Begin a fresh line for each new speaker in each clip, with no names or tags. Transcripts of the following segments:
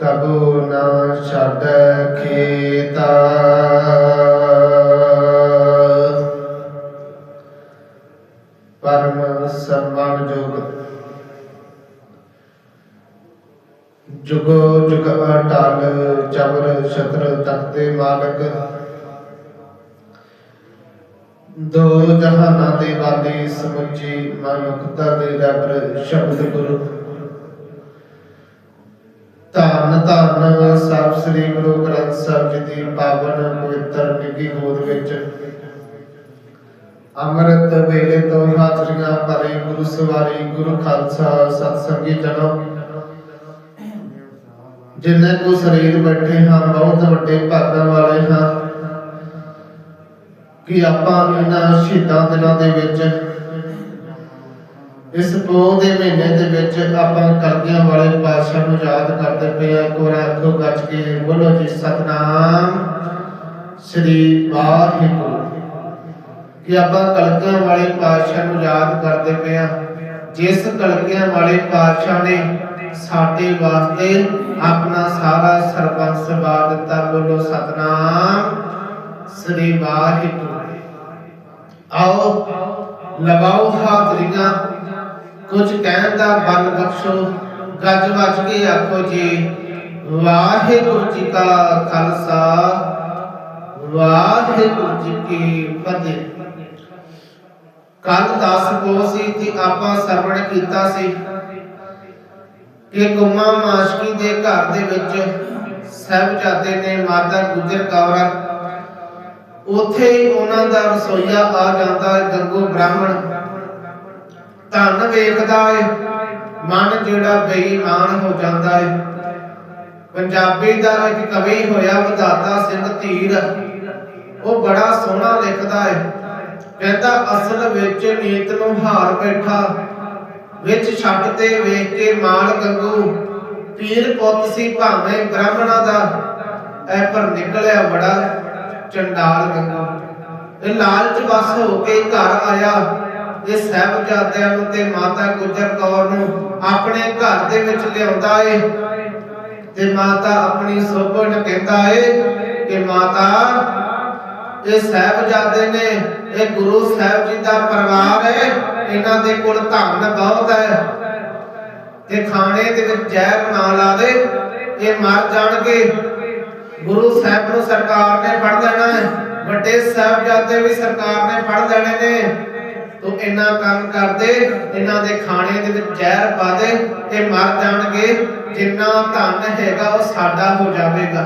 ਕਬੂ ਨਾ ਛੱਡ ਖੇਤਾ। ਪਰਮ ਸਨਮਾਨ ਜੋਗ। ਜੁਗੋ ਜੁਗ ਅਟਲ ਚਬਰ ਛਤਰ ਤਖਤੇ ਮਾਲਕ। ਦੋ ਜਹਾਨਾਂ ਦੇ ਵਾਲੀ ਸਮੁੱਚੀ ਮਨੁੱਖਤਾ ਦੇ ਰਬਰ ਸ਼ਬਦ ਗੁਰੂ ਧੰਨ ਧੰਨ ਸਭ ਸ੍ਰੀ ਗੁਰੂ ਗ੍ਰੰਥ ਸਾਹਿਬ ਜੀ ਦੀ ਪਾਵਨ ਪਵਿੱਤਰ ਨਿੱਘੀ ਗੋਦ ਵਿੱਚ ਅੰਮ੍ਰਿਤ ਵੇਲੇ ਤੋਂ ਹਾਜ਼ਰੀਆਂ ਭਰੇ ਗੁਰੂ ਸਵਾਰੀ, ਗੁਰੂ ਖਾਲਸਾ ਸਤ ਜਨੋ। ਜਿੰਨੇ ਕੋ ਸਰੀਰ ਬੈਠੇ ਹਾਂ, ਬਹੁਤ ਵੱਡੇ ਭਾਗਾਂ ਵਾਲੇ ਹਾਂ, ਕਿ ਆਪਾਂ ਇਹਨਾਂ ਸ਼ਹੀਦਾਂ ਦਿਨਾਂ ਦੇ ਵਿੱਚ ਇਸ ਪੋਹ ਦੇ ਮਹੀਨੇ ਦੇ ਵਿੱਚ ਆਪਾਂ ਕਰਦਿਆਂ ਵਾਲੇ ਪਾਤਸ਼ਾਹ ਨੂੰ ਯਾਦ ਕਰਦੇ ਪਏ ਆ ਕੋਰਾ ਅੱਖੋਂ ਗੱਜ ਕੇ ਬੋਲੋ ਜੀ, ਸਤਨਾਮ ਸ੍ਰੀ ਵਾਹਿਗੁਰੂ। ਕਿ ਆਪਾਂ ਕਲਕੀਆਂ ਵਾਲੇ ਪਾਤਸ਼ਾਹ ਨੂੰ ਯਾਦ ਕਰਦੇ ਪਏ ਆ ਜਿਸ ਕਲਕੀਆਂ ਵਾਲੇ ਪਾਤਸ਼ਾਹ ਨੇ ਸਾਡੇ ਵਾਸਤੇ ਆਪਣਾ ਸਾਰਾ ਸਰਬੰਸ ਵਾਰ ਦਿੱਤਾ, ਬੋਲੋ ਸਤਨਾਮ ਸ੍ਰੀ ਵਾਹਿਗੁਰੂ। ਆਓ ਲਵਾਓ ਹਾਜ਼ਰੀਆਂ। ਕੁਝ ਕਹਿਣ ਦਾ ਬਲ ਬਖਸ਼ੋ, ਗੱਜ ਵੱਜ ਕੇ ਆਖੋ ਜੀ, ਵਾਹਿਗੁਰੂ ਜੀ ਕਾ ਖਾਲਸਾ, ਵਾਹਿਗੁਰੂ ਜੀ ਕੀ ਫਤਿਹ। ਕੱਲ 10 ਪੋ ਸੀ ਤੇ ਆਪਾਂ ਸਰਵਣ ਕੀਤਾ ਸੀ ਕਿ ਗੁਮਾ ਮਾਸ਼ਕੀ ਦੇ ਘਰ ਦੇ ਵਿੱਚ ਸਹਿਬਜ਼ਾਦੇ ਨੇ ਮਾਤਾ ਗੁਜਰ ਕੌਰ, ਉੱਥੇ ਹੀ ਉਹਨਾਂ ਦਾ ਰਸੋਈਆ ਆ ਜਾਂਦਾ ਹੈ ਗੰਗੂ ਬ੍ਰਾਹਮਣ। ਧੰਨ ਵੇਖਦਾ ਏ, ਮਨ ਜਿਹੜਾ ਬੇਈਮਾਨ ਹੋ ਜਾਂਦਾ ਏ। ਪੰਜਾਬੀ ਦਾ ਇੱਕ ਕਵੀ ਹੋਇਆ ਵਿਧਾਤਾ ਸਿੰਘ ਧੀਰ। ਉਹ ਬੜਾ ਸੋਹਣਾ ਲਿਖਦਾ ਏ। ਕਹਿੰਦਾ, ਅਸਲ ਵਿੱਚ ਨੀਤ ਨੂੰ ਹਾਰ ਬੈਠਾ, ਵਿੱਚ ਛੱਡ ਤੇ ਵੇਖ ਕੇ ਮਾਲ ਗੰਗੂ। ਪੀਰ ਪੁੱਤ ਸੀ ਭਾਵੇਂ ਬ੍ਰਾਹਮਣਾ ਦਾ ਐ ਪਰ ਨਿਕਲਿਆ ਬੜਾ ਚੰਡਾਲ ਗੰਗੂ। ਇਹ ਲਾਲਚ ਵਸ ਹੋ ਕੇ ਘਰ ਆਇਆ। ਇਹ ਸਹਿਬਜ਼ਾਦਿਆਂ ਨੂੰ ਤੇ ਮਾਤਾ ਗੁਜਰ ਕੌਰ ਨੂੰ ਆਪਣੇ ਘਰ ਦੇ ਵਿੱਚ ਲਿਆਉਂਦਾ ਏ। ਤੇ ਮਾਤਾ ਆਪਣੀ ਸੋਭਣ ਕਹਿੰਦਾ ਏ ਕਿ ਮਾਤਾ, ਇਹ ਸਹਿਬਜ਼ਾਦੇ ਨੇ, ਇਹ ਗੁਰੂ ਸਾਹਿਬ ਜੀ ਦਾ ਪਰਿਵਾਰ ਹੈ ਇਹਨਾਂ ਦੇ ਕੋਲ ਧਨ ਬਹੁਤ ਹੈ ਤੇ ਖਾਣੇ ਦੇ ਵਿੱਚ ਜ਼ਹਿਰ ਨਾ ਲਾ ਦੇ ਇਹ ਮਰ ਜਾਣਗੇ। ਗੁਰੂ ਸਾਹਿਬ ਨੂੰ ਸਰਕਾਰ ਨੇ ਫੜ ਲੈਣਾ ਹੈ ਵੱਡੇ ਸਾਹਿਬਜ਼ਾਦੇ ਵੀ ਸਰਕਾਰ ਨੇ ਫੜ ਲੈਣੇ ਨੇ। ਤੂੰ ਇੰਨਾ ਕੰਮ ਕਰਦੇ ਇਹਨਾਂ ਦੇ ਖਾਣੇ ਦੇ ਵਿੱਚ ਜ਼ਹਿਰ ਪਾ ਦੇ ਇਹ ਮਰ ਜਾਣਗੇ। ਜਿੰਨਾ ਧਨ ਹੈਗਾ ਉਹ ਸਾਡਾ ਹੋ ਜਾਵੇਗਾ।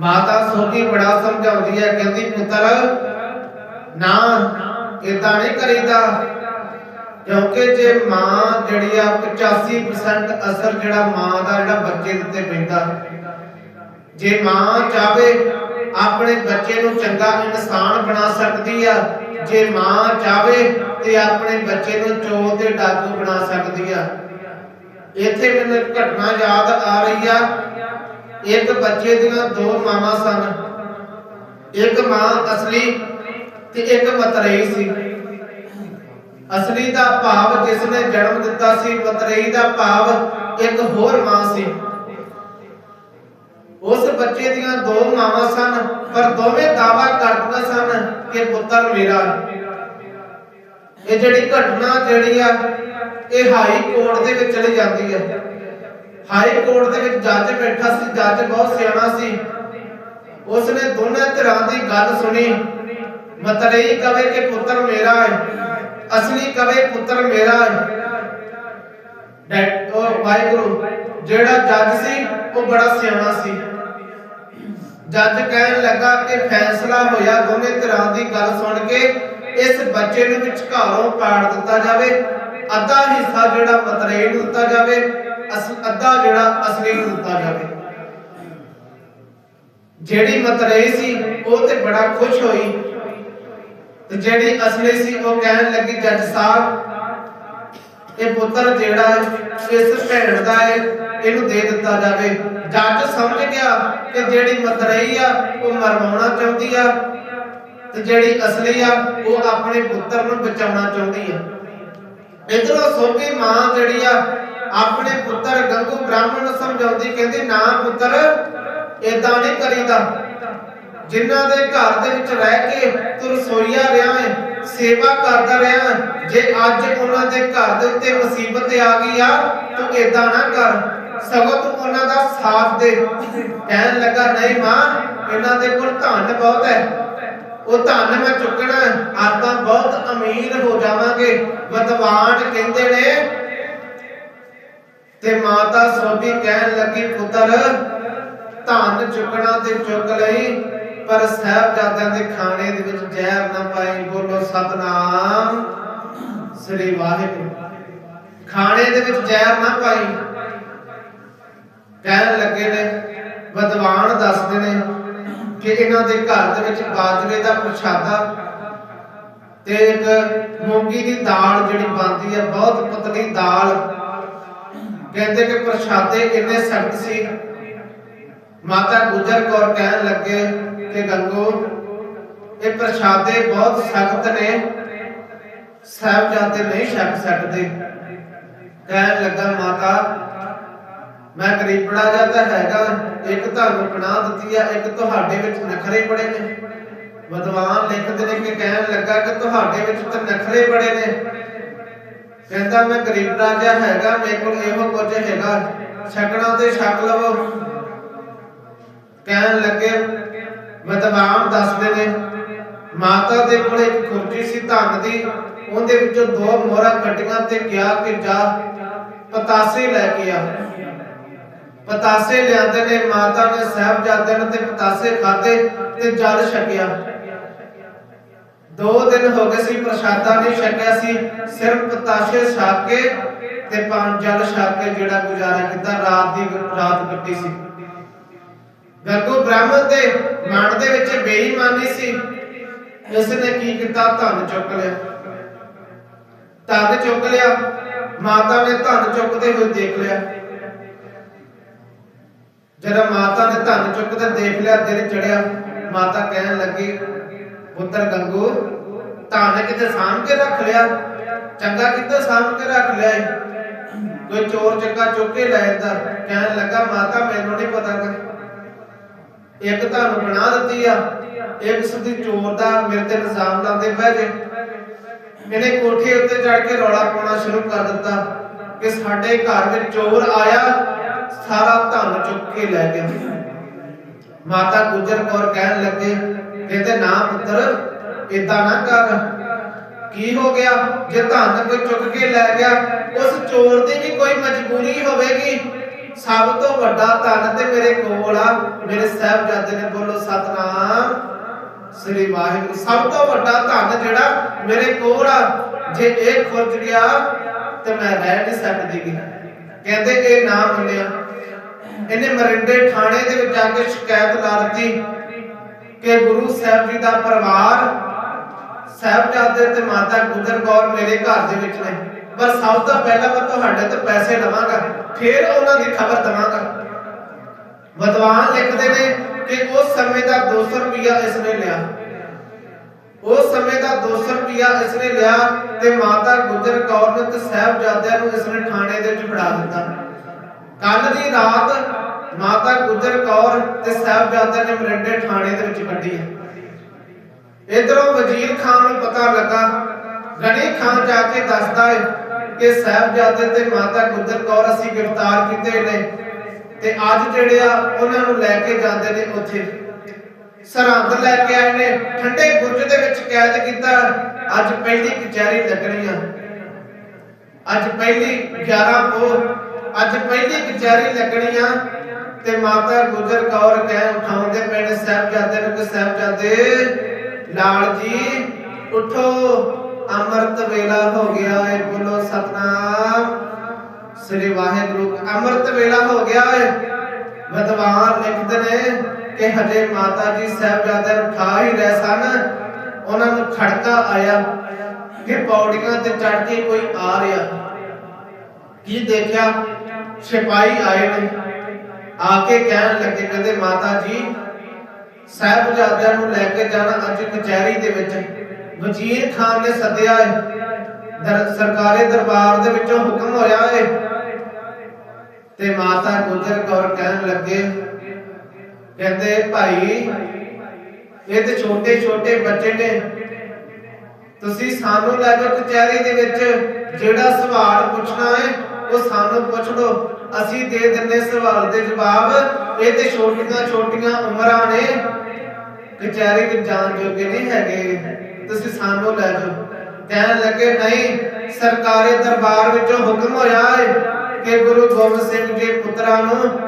ਮਾਤਾ ਸੋਕੀ ਬੜਾ ਸਮਝਾਉਂਦੀ ਹੈ, ਕਹਿੰਦੀ, ਪੁੱਤਰ, ਨਾ ਇਦਾਂ ਨਹੀਂ ਕਰੀਦਾ। ਕਿਉਂਕਿ ਜੇ ਮਾਂ ਜਿਹੜੀ ਆ 85% ਅਸਰ ਜਿਹੜਾ ਮਾਂ ਦਾ, ਜਿਹੜਾ ਬੱਚੇ ਦੇ ਉੱਤੇ ਪੈਂਦਾ। ਜੇ ਮਾਂ ਚਾਵੇ ਆਪਣੇ ਬੱਚੇ ਨੂੰ ਚੰਗਾ ਇਨਸਾਨ ਬਣਾ ਸਕਦੀ ਆ ਜੇ ਮਾਂ ਚਾਵੇ ਤੇ ਆਪਣੇ ਬੱਚੇ ਨੂੰ ਚੋਰ ਤੇ ਡਾਕੂ ਬਣਾ ਸਕਦੀ ਆ। ਇੱਥੇ ਮੈਨੂੰ ਇੱਕ ਘਟਨਾ ਯਾਦ ਆ ਰਹੀ ਆ। ਇੱਕ ਬੱਚੇ ਦੀਆਂ ਦੋ ਮਾਵਾਂ ਸਨ। ਇੱਕ ਮਾਂ ਅਸਲੀ ਤੇ ਇੱਕ ਮਤਰੇਈ ਸੀ। ਅਸਲੀ ਦਾ ਭਾਵ ਜਿਸ ਨੇ ਜਨਮ ਦਿੱਤਾ ਸੀ, ਮਤਰੇਈ ਦਾ ਭਾਵ ਇੱਕ ਹੋਰ ਮਾਂ ਸੀ। ਉਸ ਬੱਚੇ ਦੀਆਂ ਦੋ ਮਾਵਾਂ ਸਨ, ਪਰ ਦੋਵੇਂ ਦਾਵਾ ਕਰਦੀਆਂ ਸਨ ਕਿ ਪੁੱਤਰ ਮੇਰਾ ਇਹ ਜਿਹੜੀ ਘਟਨਾ ਜਿਹੜੀ ਆ, ਇਹ ਹਾਈ ਕੋਰਟ ਦੇ ਵਿੱਚ ਚਲੀ ਜਾਂਦੀ ਹੈ। ਹਾਈ ਕੋਰਟ ਦੇ ਵਿੱਚ ਜੱਜ ਬੈਠਾ ਸੀ, ਜੱਜ ਬਹੁਤ ਸਿਆਣਾ ਸੀ। ਉਸਨੇ ਦੋਨਾਂ ਧਿਰਾਂ ਦੀ ਗੱਲ ਸੁਣੀ। ਮਤਰੇਈ ਕਵੇ ਕਿ ਪੁੱਤਰ ਮੇਰਾ ਹੈ। ਅਸਲੀ ਕਵੇ ਪੁੱਤਰ ਮੇਰਾ ਹੈ। ਡੈਡ ਉਹ ਵਾਹਿਗੁਰੂ, ਜਿਹੜਾ ਜੱਜ ਸੀ, ਉਹ ਬੜਾ ਸਿਆਣਾ ਸੀ। ਜੱਜ ਕਹਿਣ ਲੱਗਾ ਕਿ ਫੈਸਲਾ ਹੋਇਆ ਦੋਨੇ ਧਿਰਾਂ ਦੀ ਗੱਲ ਸੁਣ ਕੇ ਇਸ ਬੱਚੇ ਨੂੰ ਵਿਚਕਾਰੋਂ ਪਾੜ ਦਿੱਤਾ ਜਾਵੇ। ਅੱਧਾ ਹਿੱਸਾ ਜਿਹੜਾ ਮਤਰੇਈ ਦਿੱਤਾ ਜਾਵੇ ਅੱਧਾ ਜਿਹੜਾ ਅਸਲੀ ਨੂੰ ਦਿੱਤਾ ਜਾਵੇ। ਜਿਹੜੀ ਮਤਰੇਈ ਸੀ, ਉਹ ਤੇ ਬੜਾ ਖੁਸ਼ ਹੋਈ। ਤੇ ਜਿਹੜੀ ਅਸਲੀ ਸੀ, ਉਹ ਕਹਿਣ ਲੱਗੀ, ਜੱਜ ਸਾਹਿਬ, ਇਹ ਪੁੱਤਰ ਜਿਹੜਾ ਇਸ ਭੈਣ ਦਾ ਹੈ ਇਹਨੂੰ ਦੇ ਦਿੱਤਾ ਜਾਵੇ। ਜੱਜ ਸਮਝ ਗਿਆ ਕਿ ਜਿਹੜੀ ਮਤਰਈ ਆ, ਉਹ ਮਰਵਾਉਣਾ ਚਾਹੁੰਦੀ ਆ ਤੇ ਜਿਹੜੀ ਅਸਲੀ ਆ, ਉਹ ਆਪਣੇ ਪੁੱਤਰ ਨੂੰ ਬਚਾਉਣਾ ਚਾਹੁੰਦੀ ਆ। ਇਧਰੋਂ ਸੋਭੀ ਮਾਂ ਜਿਹੜੀ ਆ, ਆਪਣੇ ਪੁੱਤਰ ਗੰਗੂ ਬ੍ਰਾਹਮਣ ਨੂੰ ਕਹਿੰਦੀ, ਨਾ ਪੁੱਤਰ, ਏਦਾਂ ਨਹੀਂ ਕਰੀਦਾ। ਜਿਨ੍ਹਾਂ ਦੇ ਘਰ ਦੇ ਵਿੱਚ ਰਹਿ ਕੇ ਤੂੰ ਰਸੋਈਆ ਰਿਹਾ ਹੈ ਸੇਵਾ ਕਰਦਾ ਰਿਹਾ ਜੇ ਅੱਜ ਉਹਨਾਂ ਦੇ ਘਰ ਦੇ ਉੱਤੇ ਮੁਸੀਬਤ ਆ ਗਈ ਆ, ਤੂੰ ਏਦਾਂ ਨਾ ਕਰ। ਸਗੋਂ ਤੂੰ ਉਹਨਾਂ ਦਾ ਸਾਥ ਦੇ। ਕਹਿਣ ਲੱਗਾ, ਨਹੀਂ ਮਾਂ, ਇਹਨਾਂ ਦੇ ਕੋਲ ਧਨ ਬਹੁਤ ਹੈ। ਉਹ ਧਨ ਮੈਂ ਚੁੱਕਣਾ ਆਪਾਂ ਬਹੁਤ ਅਮੀਰ ਹੋ ਜਾਵਾਂਗੇ। ਵਿਦਵਾਨ ਕਹਿੰਦੇ ਨੇ। ਤੇ ਮਾਤਾ ਸੋਭੀ ਕਹਿਣ ਲੱਗੀ, ਪੁੱਤਰ, ਧਨ ਚੁੱਕਣਾ ਤੇ ਚੁੱਕ ਲਈ, ਪਰ ਸਾਹਿਬਜ਼ਾਦਿਆਂ ਦੇ ਖਾਣੇ ਦੇ ਵਿੱਚ ਜ਼ਹਿਰ ਨਾ ਪਾਈ। ਬੋਲੋ, ਸਤਨਾਮ ਸ੍ਰੀ ਵਾਹਿਗੁਰੂ। ਖਾਣੇ ਦੇ ਵਿੱਚ ਜ਼ਹਿਰ ਨਾ ਪਾਈ। ਕਹਿਣ ਲੱਗੇ ਨੇ, ਵਿਦਵਾਨ ਦੱਸਦੇ ਨੇ ਕਿ ਇਹਨਾਂ ਦੇ ਘਰ ਦੇ ਵਿੱਚ ਬਾਜਰੇ ਦਾ ਪ੍ਰਸ਼ਾਦਾ ਤੇ ਇੱਕ ਮੂੰਗੀ ਦੀ ਦਾਲ ਜਿਹੜੀ ਬਣਦੀ ਹੈ, ਬਹੁਤ ਪਤਲੀ ਦਾਲ। ਕਹਿੰਦੇ ਕਿ ਪ੍ਰਸ਼ਾਦੇ ਇੰਨੇ ਸਖਤ ਸੀ। ਮਾਤਾ ਗੁਜਰ ਕੌਰ ਕਹਿਣ ਲੱਗੇ ਕਿ ਗੰਗੋ, ਇਹ ਪ੍ਰਸ਼ਾਦੇ ਬਹੁਤ ਸਖਤ ਨੇ। ਸਾਹਿਬਜ਼ਾਦੇ ਨਹੀਂ ਛਕ ਸਕਦੇ। ਕਹਿਣ ਲੱਗਾ, ਮਾਤਾ ਮੈਂ ਗਰੀਬੜਾ ਜਿਹਾ ਤਾਂ ਹੈਗਾ, ਇੱਕ ਤੁਹਾਨੂੰ ਬਣਾ ਦਿੱਤੀ ਆ, ਇੱਕ ਤੁਹਾਡੇ ਵਿੱਚ ਨਖਰੇ ਬੜੇ ਨੇ। ਵਿਦਵਾਨ ਲਿਖਦੇ ਨੇ ਕਿ ਕਹਿਣ ਲੱਗਾ ਕਿ ਤੁਹਾਡੇ ਵਿੱਚ ਤਾਂ ਨਖਰੇ ਬੜੇ ਨੇ। ਕਹਿੰਦਾ, ਮੈਂ ਗਰੀਬ ਰਾਜਾ ਹੈਗਾ, ਮੇਰੇ ਕੋਲ ਇਹੋ ਕੁਝ ਹੈਗਾ। ਛਕਣਾ ਤੇ ਛਕ ਲਵੋ। ਕਹਿਣ ਲੱਗੇ, ਵਿਦਵਾਨ ਦੱਸਦੇ ਨੇ, ਮਾਤਾ ਦੇ ਕੋਲ ਇੱਕ ਖੁਰਜੀ ਸੀ ਧਨ ਦੀ, ਉਹਦੇ ਵਿੱਚੋਂ ਦੋ ਮੋਹਰਾਂ ਕੱਟੀਆਂ ਤੇ ਕਿਹਾ ਕਿ ਜਾ, ਪਤਾਸੇ ਲੈ ਕੇ ਆ। ਪਤਾਸੇ ਲਿਆਂਦੇ ਨੇ, ਮਾਤਾ ਨੇ ਸਾਹਿਬਜ਼ਾਦਿਆਂ ਨੇ ਤੇ ਪਤਾਸੇ ਖਾਦੇ ਤੇ ਜਲ ਛਕਿਆ। ਦੋ ਦਿਨ ਹੋ ਗਏ ਸੀ, ਪ੍ਰਸ਼ਾਦਾ ਨਹੀਂ ਛਕਿਆ ਸੀ, ਸਿਰਫ ਪਤਾਸੇ ਛਕ ਕੇ ਤੇ ਪੰਜ ਜਲ ਛਕ ਕੇ ਜਿਹੜਾ ਗੁਜ਼ਾਰਾ ਕੀਤਾ, ਰਾਤ ਦੀ ਰਾਤ ਕੱਟੀ ਸੀ। ਗੱਗੂ ਬ੍ਰਾਹਮਣ ਦੇ ਮਨ ਦੇ ਵਿੱਚ ਬੇਈਮਾਨੀ ਸੀ। ਇਸ ਨੇ ਕੀ ਕੀਤਾ? ਧਨ ਚੁੱਕ ਲਿਆ। ਧਨ ਚੁੱਕ ਲਿਆ। ਮਾਤਾ ਨੇ ਧਨ ਚੁੱਕਦੇ ਹੋਏ ਦੇਖ ਲਿਆ। ਜਦੋਂ ਮਾਤਾ ਨੇ ਧਨ ਚੁੱਕਦੇ ਦੇਖ ਲਿਆ, ਦਿਲ ਚੜਿਆ, ਮਾਤਾ ਕਹਿਣ ਲੱਗੀ, ਪੁੱਤਰ ਗੰਗੂ, ਧਨ ਕਿਤੇ ਸਾਂਭ ਕੇ ਰੱਖ ਲਿਆ? ਚੰਗਾ ਕਿਤੇ ਸਾਂਭ ਕੇ ਰੱਖ ਲਿਆ ਕੋਈ ਚੋਰ ਚੱਕਾ ਚੁੱਕ ਕੇ ਲੈ ਜਾਂਦਾ ਕਹਿਣ ਲੱਗਾ, ਮਾਤਾ, ਮੈਨੂੰ ਨਹੀਂ ਪਤਾ ਕਿ ਇੱਕ ਤੁਹਾਨੂੰ ਬਣਾ ਦਿੱਤੀ ਆ। ਇੱਕ ਸੁਦੀ ਚੋਰ ਦਾ ਮੇਰੇ ਤੇ ਇਲਜ਼ਾਮ ਲਾਉਂਦੇ ਪਏ ਜੇ। ਇਹਨੇ ਕੋਠੇ ਉੱਤੇ ਚੜ ਕੇ ਰੌਲਾ ਪਾਉਣਾ ਸ਼ੁਰੂ ਕਰ ਦਿੱਤਾ ਕਿ ਸਾਡੇ ਘਰ ਵਿੱਚ ਚੋਰ ਆਇਆ। ਸਾਰਾ ਧਨ ਚੁੱਕ ਕੇ ਲੈ ਗਿਆ ਮਾਤਾ ਗੁਜਰ ਕੌਰ ਕਹਿਣ ਲੱਗੇ ਕਹਿੰਦੇ ਨਾ ਪੁੱਤਰ ਇਦਾਂ ਨਾ ਕਰ। ਕੀ ਹੋ ਗਿਆ? ਜੇ ਧਨ ਕੋਈ ਚੁੱਕ ਕੇ ਲੈ ਗਿਆ, ਉਸ ਚੋਰ ਦੀ ਵੀ ਕੋਈ ਮਜਬੂਰੀ ਹੋਵੇਗੀ। ਸਭ ਤੋਂ ਵੱਡਾ ਧਨ ਤੇ ਮੇਰੇ ਕੋਲ ਆ। ਮੇਰੇ ਸਾਹਿਬਜ਼ਾਦੇ ਨੇ ਬੋਲੋ, ਸਤਨਾਮ ਸ੍ਰੀ ਵਾਹਿਗੁਰੂ। ਸਭ ਤੋਂ ਵੱਡਾ ਧਨ ਜਿਹੜਾ ਮੇਰੇ ਕੋਲ ਆ। ਜੇ ਇਹ ਖੁਰਜ ਗਿਆ, ਤੇ ਮੈਂ ਰਹਿ ਨਹੀਂ ਸਕਦੀ। ਕਹਿੰਦੇ ਇਹ ਨਾ ਮੰਨਿਆ। ਇਹਨੇ ਮਰਿੰਡੇ ਥਾਣੇ ਦੇ ਵਿੱਚ ਜਾ ਕੇ ਸ਼ਿਕਾਇਤ ਲਾ ਦਿੱਤੀ ਕਿ ਗੁਰੂ ਸਾਹਿਬ ਜੀ ਦਾ ਪਰਿਵਾਰ ਸਾਹਿਬਜ਼ਾਦੇ ਤੇ ਮਾਤਾ ਗੁਜਰ ਕੌਰ ਮੇਰੇ ਘਰ ਦੇ ਵਿੱਚ ਨੇ। ਪਰ ਸਭ ਤੋਂ ਪਹਿਲਾਂ ਮੈਂ ਤੁਹਾਡੇ ਤੋਂ ਪੈਸੇ ਲਵਾਂਗਾ, ਫਿਰ ਉਹਨਾਂ ਦੀ ਖਬਰ ਦਵਾਂਗਾ। ਵਿਦਵਾਨ ਲਿਖਦੇ ਨੇ ਕਿ ਉਸ ਸਮੇਂ ਦਾ 200 ਰੁਪਿਆ ਇਸ ਨੇ ਲਿਆ। ਉਸ ਸਮੇਂ ਦਾ 200 ਰੁਪਿਆ ਇਸ ਲਿਆ ਤੇ ਮਾਤਾ ਗੁਜਰ ਕੌਰ ਨੇ ਤੇ ਸਾਹਿਬਜ਼ਾਦਿਆਂ ਨੂੰ ਇਸ ਥਾਣੇ ਦੇ ਵਿੱਚ ਫੜਾ ਦਿੱਤਾ। ਕੱਲ ਦੀ ਰਾਤ ਮਾਤਾ ਗੁਜਰ ਕੌਰ ਤੇ ਸਾਹਿਬਜ਼ਾਦਿਆਂ ਨੇ ਮਰਿੰਡੇ ਥਾਣੇ ਦੇ ਵਿੱਚ ਕੱਢੀ। ਇਧਰੋਂ ਵਜ਼ੀਰ ਖਾਨ ਨੂੰ ਪਤਾ ਲੱਗਾ ਗਣੀ ਖਾਨ ਜਾ ਕੇ ਦੱਸਦਾ ਹੈ ਕਿ ਸਾਹਿਬਜ਼ਾਦੇ ਤੇ ਮਾਤਾ ਗੁਜਰ ਕੌਰ ਅਸੀਂ ਗ੍ਰਿਫਤਾਰ ਕੀਤੇ ਨੇ ਤੇ ਅੱਜ ਜਿਹੜੇ ਆ ਉਹਨਾਂ ਨੂੰ ਲੈ ਕੇ ਜਾਂਦੇ ਨੇ ਉੱਥੇ। ਸਰਹੰਦ ਲੈ ਕੇ ਆਏ ਨੇ। ਠੰਡੇ ਬੁਰਜ ਦੇ ਵਿੱਚ ਕੈਦ ਕੀਤਾ। ਅੱਜ ਪਹਿਲੀ ਕਚਹਿਰੀ ਲੱਗਣੀ ਆ। ਅੱਜ ਪਹਿਲੀ 11 ਕੋ ਅੱਜ ਪਹਿਲੀ ਕਚਹਿਰੀ ਲੱਗਣੀ ਆ। ਤੇ ਮਾਤਾ ਗੁਜਰ ਕੌਰ ਕਹਿ ਉਠਾਉਂਦੇ ਪੈਣੇ ਸਾਹਿਬਜ਼ਾਦੇ ਨੂੰ ਕਿ ਸਾਹਿਬਜ਼ਾਦੇ, ਲਾਲ ਜੀ, ਉਠੋ। ਅੰਮ੍ਰਿਤ ਵੇਲਾ ਹੋ ਗਿਆ ਏ, ਬੋਲੋ ਸਤਨਾਮ। ਸ੍ਰੀ ਵਾਹਿਗੁਰੂ, ਅੰਮ੍ਰਿਤ ਵੇਲਾ ਹੋ ਗਿਆ ਏ। ਵਿਦਵਾਨ ਲਿਖਦੇ ਨੇ ਕਿ ਹਜੇ ਮਾਤਾ ਜੀ ਸਾਹਿਬਜ਼ਾਦੇ ਨੂੰ ਠਾ ਹੀ ਰਹੇ ਸਨ। ਉਹਨਾਂ ਨੂੰ ਖੜਕਾ ਆਇਆ ਕਿ ਪੌੜੀਆਂ ਤੇ ਚੜ ਕੇ ਕੋਈ ਆ ਰਿਹਾ। ਕੀ ਦੇਖਿਆ? ਸਿਪਾਹੀ ਆਏ ਨੇ। ਆ ਕੇ ਕਹਿਣ ਲੱਗੇ, ਕਹਿੰਦੇ, ਮਾਤਾ ਜੀ, ਸਾਹਿਬਜ਼ਾਦਿਆਂ ਨੂੰ ਲੈ ਕੇ ਜਾਣਾ ਅੱਜ ਕਚਹਿਰੀ ਦੇ ਵਿੱਚ। ਵਜ਼ੀਰ ਖਾਨ ਨੇ ਸੱਦਿਆ ਹੈ ਦਰ, ਸਰਕਾਰੀ ਦਰਬਾਰ ਦੇ ਵਿੱਚੋਂ ਹੁਕਮ ਹੋਇਆ ਹੈ ਤੇ ਮਾਤਾ ਗੁਜਰ ਕੌਰ ਕਹਿਣ ਲੱਗੇ ਕਹਿੰਦੇ ਭਾਈ, ਇਹ ਤੇ ਛੋਟੇ ਛੋਟੇ ਬੱਚੇ ਨੇ। ਤੁਸੀਂ ਸਾਨੂੰ ਲੈ ਜਾਓ ਕਚਹਿਰੀ ਦੇ ਵਿੱਚ ਜਿਹੜਾ ਸਵਾਲ ਪੁੱਛਣਾ ਹੈ, ਉਹ ਸਾਨੂੰ ਪੁੱਛ ਲਓ। ਅਸੀਂ ਦੇ ਦਿੰਨੇ ਸਵਾਲ ਦੇ ਜਵਾਬ। ਇਹ ਤੇ ਛੋਟੀਆਂ ਛੋਟੀਆਂ ਉਮਰਾਂ ਨੇ। ਕਚਹਿਰੀ ਵਿੱਚ ਜਾਣ ਜੋਗੇ ਨਹੀਂ ਹੈਗੇ। ਤੁਸੀਂ ਸਾਨੂੰ ਲੈ ਜਾਓ। ਕਹਿਣ ਲੱਗੇ, ਨਹੀਂ, ਸਰਕਾਰੀ ਦਰਬਾਰ ਵਿੱਚੋਂ ਹੁਕਮ ਹੋਇਆ ਹੈ ਕਿ ਗੁਰੂ ਗੋਬਿੰਦ ਸਿੰਘ ਜੀ ਪੁੱਤਰਾਂ ਨੂੰ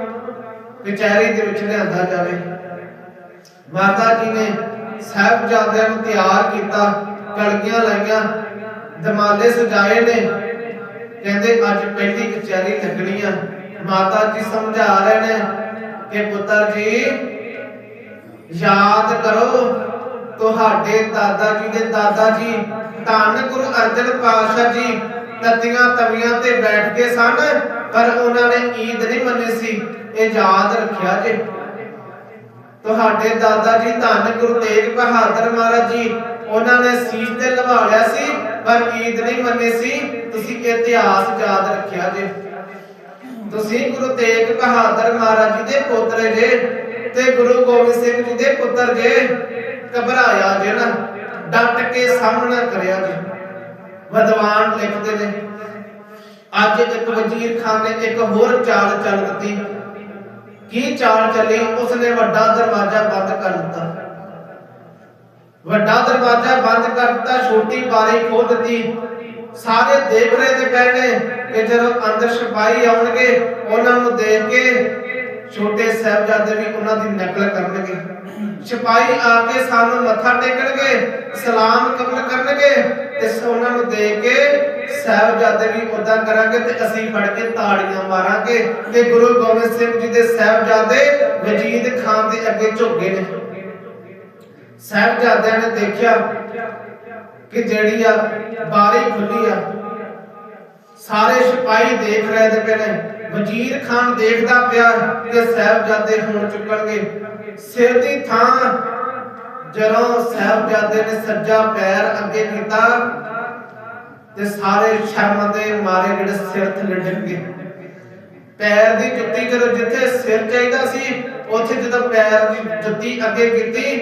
ਕਚਹਿਰੀ ਦੇ ਵਿੱਚ ਲਿਆਂਦਾ ਜਾਵੇ। ਮਾਤਾ ਜੀ ਨੇ ਸਾਹਿਬਜ਼ਾਦਿਆਂ ਨੂੰ ਤਿਆਰ ਕੀਤਾ, ਕਲਗੀਆਂ ਲਾਈਆਂ ਦਮਾਲੇ ਸਜਾਏ ਨੇ। ਕਹਿੰਦੇ, ਅੱਜ ਪਹਿਲੀ ਕਚਹਿਰੀ ਲੱਗਣੀ ਆ। ਮਾਤਾ ਜੀ ਸਮਝਾ ਰਹੇ ਨੇ ਕਿ ਪੁੱਤਰ ਜੀ, ਯਾਦ ਕਰੋ, ਤੁਹਾਡੇ ਦਾਦਾ ਜੀ ਦੇ ਦਾਦਾ ਜੀ ਧੰਨ ਗੁਰੂ ਅਰਜਨ ਪਾਤਸ਼ਾਹ ਜੀ ਤਤੀਆਂ ਤਵੀਆਂ ਤੇ ਬੈਠ ਕੇ ਸਨ, ਪਰ ਉਹਨਾਂ ਨੇ ਈਦ ਨਹੀਂ ਮੰਨੀ ਸੀ। ਇਹ ਯਾਦ ਰੱਖਿਆ ਜੇ। ਤੁਹਾਡੇ ਦਾਦਾ ਜੀ ਧੰਨ ਗੁਰੂ ਤੇਗ ਬਹਾਦਰ ਮਹਾਰਾਜ ਜੀ, ਉਹਨਾਂ ਨੇ ਸੀਸ ਤੇ ਲਵਾ ਸੀ, ਪਰ ਈਦ ਨਹੀਂ ਮੰਨੀ ਸੀ। ਤੁਸੀਂ ਇਤਿਹਾਸ ਯਾਦ ਰੱਖਿਆ ਜੇ। ਤੁਸੀਂ ਗੁਰੂ ਤੇਗ ਬਹਾਦਰ ਮਹਾਰਾਜ ਜੀ ਦੇ ਪੋਤਰੇ ਜੇ ਤੇ ਗੁਰੂ ਗੋਬਿੰਦ ਸਿੰਘ ਜੀ ਦੇ ਪੁੱਤਰ ਜੇ, ਘਬਰਾਇਆ ਜੇ ਨਾ। ਡਟ ਕੇ ਸਾਹਮਣਾ ਕਰਿਆ ਜੇ। ਵਿਦਵਾਨ ਲਿਖਦੇ ਨੇ। ਅੱਜ ਇੱਕ ਵਜ਼ੀਰ ਖਾਨ ਨੇ ਇੱਕ ਹੋਰ ਚਾਲ ਚੱਲ ਦਿੱਤੀ। ਕੀ ਚਾਲ ਚੱਲੀ? ਉਸਨੇ ਵੱਡਾ ਦਰਵਾਜ਼ਾ ਬੰਦ ਕਰ ਦਿੱਤਾ। ਵੱਡਾ ਦਰਵਾਜ਼ਾ ਬੰਦ ਕਰ ਦਿੱਤਾ, ਛੋਟੀ ਬਾਰੀ ਖੋਲ ਦਿੱਤੀ। ਸਾਰੇ ਦੇਖ ਰਹੇ ਤੇ ਕਹਿੰਦੇ ਕਿ ਜਦੋਂ ਅੰਦਰ ਸਿਪਾਹੀ ਆਉਣਗੇ, ਉਹਨਾਂ ਨੂੰ ਦੇਖ ਕੇ ਛੋਟੇ ਸਾਹਿਬਜ਼ਾਦੇ ਵੀ ਉਹਨਾਂ ਦੀ ਨਕਲ ਕਰਨਗੇ। ਸਿਪਾਹੀ ਆ ਕੇ ਸਾਨੂੰ ਮੱਥਾ ਟੇਕਣਗੇ, ਸਲਾਮ ਕਬੂਲ ਕਰਨਗੇ ਤੇ ਉਹਨਾਂ ਨੂੰ ਦੇਖ ਕੇ ਸਾਹਿਬਜ਼ਾਦੇ ਵੀ ਉਦਾਂ ਕਰਾਂਗੇ ਤੇ ਅਸੀਂ ਫੜ ਕੇ ਤਾੜੀਆਂ ਮਾਰਾਂਗੇ ਕਿ ਗੁਰੂ ਗੋਬਿੰਦ ਸਿੰਘ ਜੀ ਦੇ ਸਾਹਿਬਜ਼ਾਦੇ ਵਜੀਦ ਖਾਨ ਦੇ ਅੱਗੇ ਝੁੱਕੇ ਨੇ। ਸਾਹਿਬਜ਼ਾਦਿਆਂ ਨੇ ਦੇਖਿਆ ਕਿ ਜਿਹੜੀ ਆ ਬਾਰੀ ਖੁੱਲੀ ਆ, ਸਾਰੇ ਸਿਪਾਹੀ ਦੇਖ ਰਹੇ ਤੇ ਪਏ ਨੇ। ਵਜ਼ੀਰ ਖਾਨ ਦੇਖਦਾ ਪਿਆ ਕਿ ਸਾਹਿਬਜ਼ਾਦੇ ਹੁਣ ਚੁੱਕਣਗੇ। ਸਿਰ ਦੀ ਥਾਂ ਜਦੋਂ ਸਾਹਿਬਜ਼ਾਦੇ ਨੇ ਸੱਜਾ ਪੈਰ ਅੱਗੇ ਕੀਤਾ ਤੇ ਸਾਰੇ ਸ਼ਰਮ ਦੇ ਮਾਰੇ ਜਿਹੜੇ ਸਿਰ ਥੱਲੇ ਡਿੱਗ ਗਏ। ਪੈਰ ਦੀ ਜੁੱਤੀ ਜਦੋਂ ਜਿੱਥੇ ਸਿਰ ਚਾਹੀਦਾ ਸੀ, ਉੱਥੇ ਜਦੋਂ ਪੈਰ ਦੀ ਜੁੱਤੀ ਅੱਗੇ ਕੀਤੀ,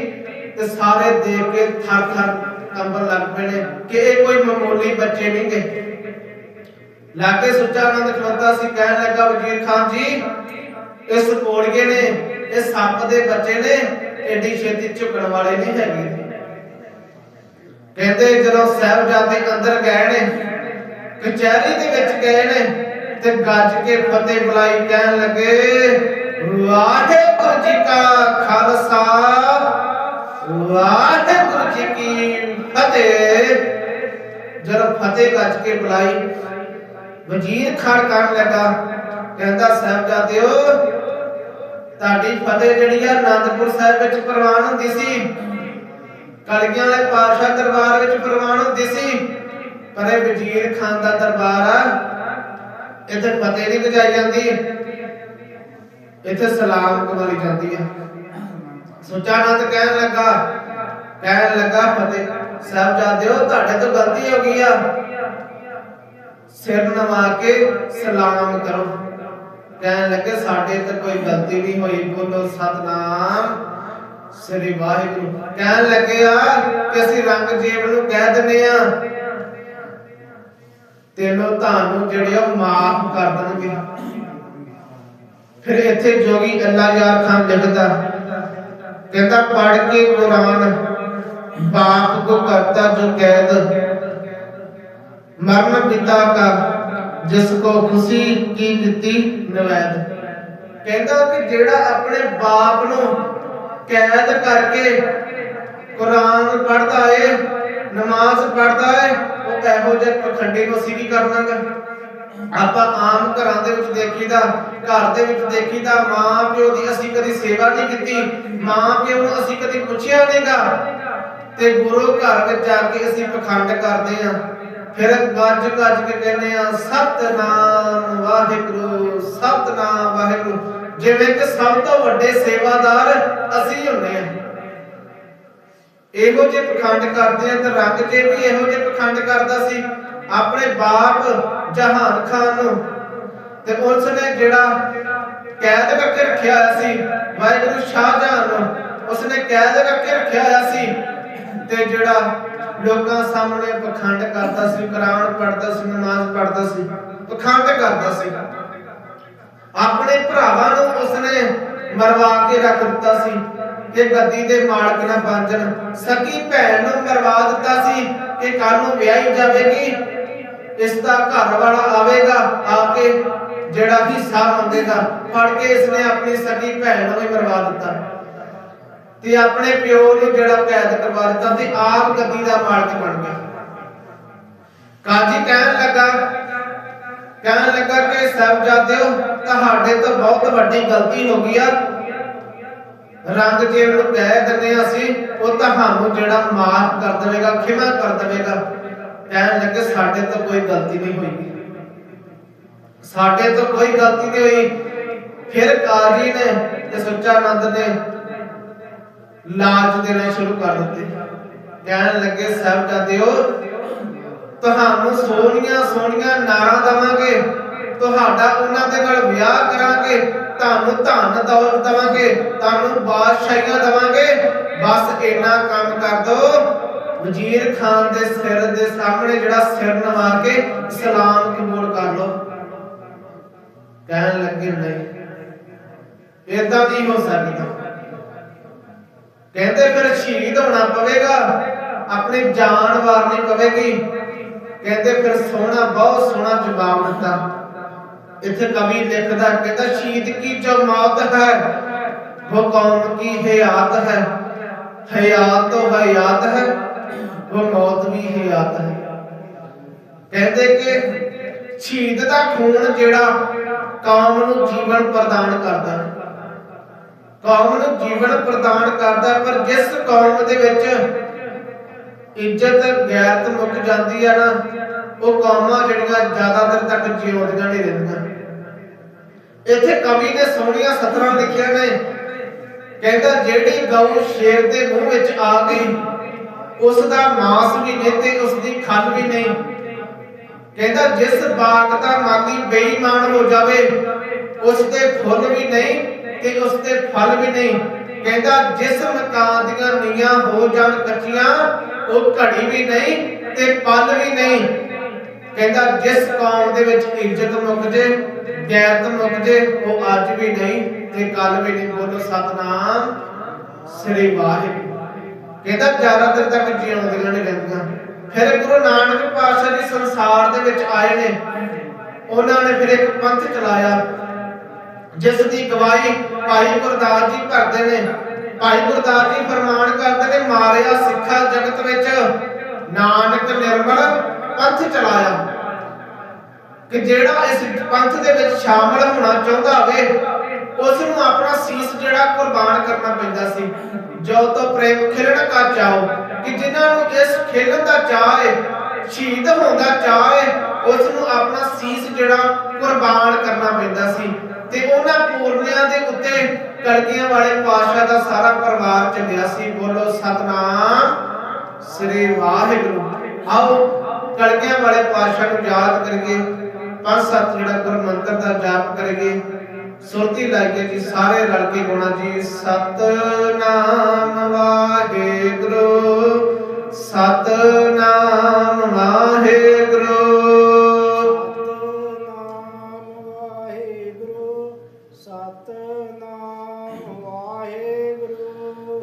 ਤੇ ਸਾਰੇ ਦੇਖ ਕੇ ਥਰ ਥਰ ਕੰਬਣ ਲੱਗ ਪਏ ਨੇ ਕਿ ਇਹ ਕੋਈ ਮਾਮੂਲੀ ਬੱਚੇ ਨਹੀਂ ਗਏ ਲਾਗੇ ਸੁੱਚਾ ਆਨੰਦ ਖਲੋਤਾ ਸੀ, ਕਹਿਣ ਲੱਗਾ, ਵਜ਼ੀਰ ਖਾਨ ਜੀ ਇਸ ਕੋੜੀਏ ਨੇ, ਇਹ ਸੱਪ ਦੇ ਬੱਚੇ ਨੇ ਏਡੀ ਛੇਤੀ ਝੁਕਣ ਵਾਲੇ ਨਹੀਂ ਹੈਗੇ। ਕਹਿੰਦੇ ਜਦੋਂ ਸਾਹਿਬਜ਼ਾਦੇ ਅੰਦਰ ਗਏ ਨੇ ਕਚਹਿਰੀ ਦੇ ਵਿੱਚ ਗਏ ਨੇ, ਤੇ ਗੱਜ ਕੇ ਫਤਿਹ ਬੁਲਾਈ ਕਹਿਣ ਲੱਗੇ, ਵਾਹਿਗੁਰੂ ਜੀ ਕਾ ਖਾਲਸਾ, ਵਾਹਿਗੁਰੂ ਜੀ ਕੀ ਫਤਿਹ। ਜਦੋਂ ਫਤਿਹ ਗੱਜ ਕੇ ਬੁਲਾਈ, ਵਜ਼ੀਰ ਖੜ ਕਰਨ ਲੱਗਾ, ਕਹਿੰਦਾ, ਸਾਹਿਬਜ਼ਾਦਿਓ, ਤੁਹਾਡੀ ਫਤਿਹ ਜਿਹੜੀ ਆ ਅਨੰਦਪੁਰ ਸਾਹਿਬ ਵਿੱਚ ਪ੍ਰਵਾਨ ਹੁੰਦੀ ਸੀ। ਕਲਗੀਆਂ ਵਾਲੇ ਪਾਤਸ਼ਾਹ ਦਰਬਾਰ ਵਿੱਚ ਪ੍ਰਵਾਨ ਹੁੰਦੀ ਸੀ। ਪਰ ਇਹ ਵਜ਼ੀਰ ਖਾਨ ਦਾ ਦਰਬਾਰ ਆ, ਇੱਥੇ ਫਤਿਹ ਨਹੀਂ ਵਜਾਈ ਜਾਂਦੀ। ਇੱਥੇ ਸਲਾਮ ਕਵਾਲੀ ਜਾਂਦੀ ਹੈ ਸੁਚਾਨੰਦ ਕਹਿਣ ਲੱਗਾ ਕਹਿਣ ਲੱਗਾ, ਫਤਿਹ ਸਾਹਿਬਜ਼ਾਦਿਓ ਤੁਹਾਡੇ ਤੋਂ ਗਲਤੀ ਹੋ ਗਈ ਆ। ਸਿਰ ਨਵਾ ਕੇ ਸਲਾਮ ਕਰੋ। ਕਹਿਣ ਲੱਗੇ, ਸਾਡੇ ਤੇ ਕੋਈ ਗਲਤੀ ਨਹੀਂ ਹੋਈ, ਬੋਲੋ ਸਤਨਾਮ। ਸ੍ਰੀ ਵਾਹਿਗੁਰੂ। ਕਹਿਣ ਲੱਗੇ ਆ ਕਿ ਅਸੀਂ ਰੰਗ ਜੇਬ ਨੂੰ ਕਹਿ ਦਿੰਨੇ ਆ। ਤੈਨੂੰ ਤੁਹਾਨੂੰ ਜਿਹੜੇ ਆ ਮਾਫ ਕਰ ਦੇਣਗੇ। ਫਿਰ ਇੱਥੇ ਜੋਗੀ ਅੱਲਾ ਯਾਰ ਖਾਨ ਲਿਖਦਾ, ਕਹਿੰਦਾ ਪੜ ਕੇ ਕੁਰਾਨ ਬਾਪ ਕੋ ਕਰਤਾ ਜੋ ਕੈਦ। ਮਰਨ ਪਿਤਾ ਕਾ, ਜਿਸ ਕੋ ਖੁਸ਼ੀ ਕੀ ਦਿੱਤੀ ਨਵੈਦ। ਕਹਿੰਦਾ ਕਿ ਜਿਹੜਾ ਆਪਣੇ ਬਾਪ ਨੂੰ ਕੈਦ ਕਰਕੇ ਕੁਰਾਨ ਪੜ੍ਹਦਾ ਏ, ਨਮਾਜ਼ ਪੜ੍ਹਦਾ ਏ, ਉਹ ਇਹੋ ਜਿਹੇ ਪਖੰਡੀ ਨੂੰ ਅਸੀਂ ਕੀ ਕਰਨਾਗਾ ਆਪਾਂ ਆਮ ਘਰਾਂ ਦੇ ਵਿੱਚ ਦੇਖੀਦਾ, ਘਰ ਦੇ ਵਿੱਚ ਦੇਖੀਦਾ ਮਾਂ ਪਿਓ ਦੀ ਅਸੀਂ ਕਦੀ ਸੇਵਾ ਨਹੀਂ ਕੀਤੀ ਮਾਂ ਪਿਓ ਨੂੰ ਅਸੀਂ ਕਦੀ ਪੁੱਛਿਆ ਨਹੀਂਗਾ। ਤੇ ਗੁਰੂ ਘਰ ਵਿੱਚ ਜਾ ਕੇ ਅਸੀਂ ਪਖੰਡ ਕਰਦੇ ਆ। ਫਿਰ ਗੱਜ ਗੱਜ ਕੇ ਕਹਿੰਦੇ ਆ, ਸਤਨਾਮ ਵਾਹਿਗੁਰੂ ਸਤਨਾਮ ਵਾਹਿਗੁਰੂ। ਜਿਵੇਂ ਕਿ ਸਭ ਤੋਂ ਵੱਡੇ ਸੇਵਾਦਾਰ ਅਸੀਂ ਹੁੰਦੇ ਆ ਇਹੋ ਜਿਹੇ ਪਖੰਡ ਕਰਦੇ ਆ ਤੇ ਰੰਗ ਜੇ ਵੀ ਇਹੋ ਜਿਹੇ ਪਖੰਡ ਕਰਦਾ ਸੀ। ਆਪਣੇ ਬਾਪ ਜਹਾਨ ਖਾਨ ਨੂੰ। ਤੇ ਉਸ ਨੇ ਜਿਹੜਾ ਕੈਦ ਕਰਕੇ ਰੱਖਿਆ ਹੋਇਆ ਸੀ, ਵਾਹਿਗੁਰੂ ਸ਼ਾਹਜਹਾਨ ਨੂੰ, ਉਸ ਨੇ ਕੈਦ ਕਰਕੇ ਰੱਖਿਆ ਹੋਇਆ ਸੀ ਤੇ ਜਿਹੜਾ ਲੋਕਾਂ ਸਾਹਮਣੇ ਪਖੰਡ ਕਰਦਾ ਸੀ, ਕੁਰਾਨ ਪੜ੍ਹਦਾ ਸੀ, ਨਮਾਜ਼ ਪੜਦਾ ਸੀ, ਪਖੰਡ ਕਰਦਾ ਸੀ। ਆਪਣੇ ਭਰਾਵਾਂ ਨੂੰ ਉਸਨੇ ਮਰਵਾ ਕੇ ਰੱਖ ਦਿੱਤਾ ਸੀ ਕਿ ਗੱਦੀ ਦੇ ਮਾਲਕ ਨਾ ਬਣ ਸਕੀ ਭੈਣ ਨੂੰ ਮਰਵਾ ਦਿੱਤਾ ਸੀ ਕਿ ਕੱਲ ਨੂੰ ਵਿਆਹੀ ਜਾਵੇਗੀ। ਇਸ ਦਾ ਘਰ ਵਾਲਾ ਆਵੇਗਾ, ਆ ਕੇ ਜਿਹੜਾ ਹਿੱਸਾ ਮੰਗੇਗਾ, ਫੜ ਕੇ ਇਸਨੇ ਆਪਣੀ ਸਕੀ ਭੈਣ ਨੂੰ ਵੀ ਮਰਵਾ ਦਿੱਤਾ। ਤੇ ਆਪਣੇ ਪਿਓ ਨੂੰ ਜਿਹੜਾ ਕੈਦ ਕਰਵਾ ਦਿੱਤਾ ਤੇ ਆਪ ਗੱਦੀ ਦਾ ਮਾਲਕ ਬਣ ਗਿਆ। ਕਾਜੀ ਕਹਿਣ ਲੱਗਾ ਕਹਿਣ ਲੱਗਾ ਕਿ ਸਾਹਿਬਜ਼ਾਦਿਓ, ਤੁਹਾਡੇ ਤੋਂ ਬਹੁਤ ਵੱਡੀ ਗਲਤੀ ਹੋ ਗਈ ਆ। ਰੰਗ ਜੇਬ ਨੂੰ ਕਹਿ ਦਿੰਦੇ ਹਾਂ ਅਸੀਂ, ਉਹ ਤੁਹਾਨੂੰ ਜਿਹੜਾ ਮਾਫ ਕਰ ਦੇਵੇਗਾ, ਖਿਮਾ ਕਰ ਦੇਵੇਗਾ। ਕਹਿਣ ਲੱਗੇ, ਸਾਡੇ ਤੋਂ ਕੋਈ ਗਲਤੀ ਨਹੀਂ ਹੋਈ। ਸਾਡੇ ਤੋਂ ਕੋਈ ਗਲਤੀ ਨਹੀਂ ਹੋਈ। ਫਿਰ ਕਾਜੀ ਨੇ ਤੇ ਸੁੱਚਾ ਨੰਦ ਨੇ ਲਾਜ ਦੇਣਾ ਸ਼ੁਰੂ ਕਰ ਦਿੱਤੇ। ਕਹਿਣ ਲੱਗੇ, ਸਾਹਿਬਜ਼ਾਦਿਓ ਤੁਹਾਨੂੰ ਸੋਹਣੀਆਂ ਸੋਹਣੀਆਂ ਨਾਰਾਂ ਦਵਾਂਗੇ। ਤੁਹਾਡਾ ਉਹਨਾਂ ਦੇ ਨਾਲ ਵਿਆਹ ਕਰਾਂਗੇ। ਤੁਹਾਨੂੰ ਧਨ ਦੌਲਤ ਦਵਾਂਗੇ। ਤੁਹਾਨੂੰ ਬਾਦਸ਼ਾਹੀਆਂ ਦਵਾਂਗੇ। ਬਸ ਇੰਨਾ ਕੰਮ ਕਰ ਦੋ। ਵਜ਼ੀਰ ਖਾਨ ਦੇ ਸਿਰ ਦੇ ਸਾਹਮਣੇ ਜਿਹੜਾ ਸਿਰ ਨਵਾ ਕੇ ਇਸਲਾਮ ਕਬੂਲ ਕਰ ਲਓ। ਕਹਿਣ ਲੱਗੇ ਨਹੀਂ। ਇਦਾਂ ਨਹੀਂ ਹੋ ਸਕਦਾ ਕਹਿੰਦੇ ਫਿਰ ਸ਼ਹੀਦ ਹੋਣਾ ਪਵੇਗਾ। ਆਪਣੀ ਜਾਨ ਵਾਰਨੀ ਪਵੇਗੀ। ਕਹਿੰਦੇ ਫਿਰ ਸੋਹਣਾ, ਬਹੁਤ ਸੋਹਣਾ ਜਵਾਬ ਦਿੱਤਾ। ਇੱਥੇ ਕਵੀ ਲਿਖਦਾ ਕਹਿੰਦਾ ਸ਼ਹੀਦ ਕੀ ਜੋ ਮੌਤ ਹੈ, ਉਹ ਕੌਮ ਕੀ ਹਯਾਤ ਹੈ। ਹਯਾਤ ਤੋਂ ਹਯਾਤ ਹੈ, ਉਹ ਮੌਤ ਵੀ ਹਯਾਤ ਹੈ। ਕਹਿੰਦੇ ਕਿ ਸ਼ਹੀਦ ਦਾ ਖੂਨ ਜਿਹੜਾ ਕੌਮ ਨੂੰ ਜੀਵਨ ਪ੍ਰਦਾਨ ਕਰਦਾ ਹੈ। ਕੌਮ ਨੂੰ ਜੀਵਨ ਪ੍ਰਦਾਨ ਕਰਦਾ ਪਰ ਜਿਸ ਕੌਮ ਦੇ ਵਿੱਚ ਇੱਜ਼ਤ, ਗੈਰਤ ਮੁੱਕ ਜਾਂਦੀ ਹੈ ਨਾ ਉਹ ਕੌਮਾਂ ਜਿਹੜੀਆਂ ਜ਼ਿਆਦਾਤਰ ਤੱਕ ਜਿਉਂਦੀਆਂ ਨਹੀਂ ਰਹਿੰਦੀਆਂ। ਇੱਥੇ ਕਵੀ ਨੇ ਸੋਹਣੀਆਂ ਸਤਰਾਂ ਲਿਖਿਆ ਨੇ। ਕਹਿੰਦਾ, ਜਿਹੜੀ ਗਊ ਸ਼ੇਰ ਦੇ ਮੂੰਹ ਵਿੱਚ ਆ ਗਈ ਉਸ ਦਾ ਮਾਸ ਵੀ ਨਹੀਂ ਤੇ ਉਸ ਦੀ ਖਲ ਵੀ ਨਹੀਂ। ਕਹਿੰਦਾ, ਜਿਸ ਬਾਗ ਦਾ ਮਾਲੀ ਬੇਈਮਾਨ ਹੋ ਜਾਵੇ ਉਸ ਦੇ ਫੁੱਲ ਵੀ ਨਹੀਂ ਤੇ ਉਸ ਦੇ ਫਲ ਵੀ ਨਹੀਂ। ਕਹਿੰਦਾ, ਜਿਸ ਮਕਾਨ ਦੀਆਂ ਨੀਆਂ ਹੋ ਜਾਣ ਕੱਚੀਆਂ, ਉਹ ਘੜੀ ਵੀ ਨਹੀਂ ਤੇ ਪਲ ਵੀ ਨਹੀਂ। ਕਹਿੰਦਾ ਜਿਸ ਕੌਮ ਦੇ ਵਿੱਚ ਇੱਜ਼ਤ ਮੁੱਕ ਜੇ ਗੈਰਤ ਮੁੱਕ ਜੇ, ਉਹ ਅੱਜ ਵੀ ਨਹੀਂ ਤੇ ਕੱਲ ਵੀ ਨਹੀਂ। ਬੋਲੋ, ਸਤਨਾਮ ਸ੍ਰੀ ਵਾਹਿਗੁਰੂ। ਕਹਿੰਦਾ ਜ਼ਿਆਦਾਤਰ ਤੱਕ ਜਿਉਂਦੀਆਂ ਨਹੀਂ ਰਹਿੰਦੀਆਂ ਫਿਰ ਗੁਰੂ ਨਾਨਕ ਪਾਤਸ਼ਾਹ ਜੀ ਸੰਸਾਰ ਦੇ ਵਿੱਚ ਆਏ ਨੇ। ਉਹਨਾਂ ਨੇ ਫਿਰ ਇੱਕ ਪੰਥ ਚਲਾਇਆ, ਜਿਸ ਦੀ ਗਵਾਹੀ ਭਾਈ ਗੁਰਦਾਸ ਜੀ ਭਰਦੇ ਨੇ। ਭਾਈ ਗੁਰਦਾਸ ਜੀ ਫਰਮਾਨ ਕਰਦੇ ਨੇ, ਮਾਰਿਆ ਸਿੱਖਾ ਜਗਤ ਵਿੱਚ, ਨਾਨਕ ਨਿਰਮਲ ਪੰਥ ਚਲਾਇਆ। ਕਿ ਜਿਹੜਾ ਇਸ ਪੰਥ ਦੇ ਵਿੱਚ ਸ਼ਾਮਲ ਹੋਣਾ ਚਾਹੁੰਦਾ ਹੋਵੇ ਉਸ ਨੂੰ ਆਪਣਾ ਸੀਸ ਜਿਹੜਾ ਕੁਰਬਾਨ ਕਰਨਾ ਪੈਂਦਾ ਸੀ। ਜੋ ਤੋ ਪ੍ਰੇਮ ਖਿਲਣ ਕਾ ਚਾਹੋ ਕਿ ਜਿਨ੍ਹਾਂ ਨੂੰ ਇਸ ਖੇਲਣ ਦਾ ਚਾਹ ਹੈ ਸ਼ਹੀਦ ਹੋਣ ਦਾ ਚਾਹ ਹੈ ਉਸ ਨੂੰ ਆਪਣਾ ਸੀਸ ਜਿਹੜਾ ਕੁਰਬਾਨ ਕਰਨਾ ਪੈਂਦਾ ਸੀ। ਤੇ ਉਹਨਾਂ ਪੂਰਨਿਆਂ ਦੇ ਉੱਤੇ ਕਲਗੀਆਂ ਵਾਲੇ ਪਾਤਸ਼ਾਹ ਦਾ ਸਾਰਾ ਪਰਿਵਾਰ ਚੱਲਿਆ ਸੀ। ਬੋਲੋ, ਸਤਨਾਮ, ਸ੍ਰੀ ਵਾਹਿਗੁਰੂ, ਆਓ। ਕਲਗੀਆਂ ਵਾਲੇ ਪਾਤਸ਼ਾਹ ਨੂੰ ਯਾਦ ਕਰਕੇ ਪੰਜ ਸੱਤ ਜਿਹੜਾ ਗੁਰ ਮੰਤਰ ਦਾ ਜਾਪ ਕਰੀਏ ਸੁਰਤੀ ਲਾਈਏ ਜੀ ਸਾਰੇ ਰਲ ਕੇ ਗਾਉਣਾ ਜੀ ਸਤਨਾਮ ਵਾਹਿਗੁਰੂ ਸਤਨਾਮ ਵਾਹਿਗੁਰੂ।
ਸਤਨਾਮ ਵਾਹਿਗੁਰੂ।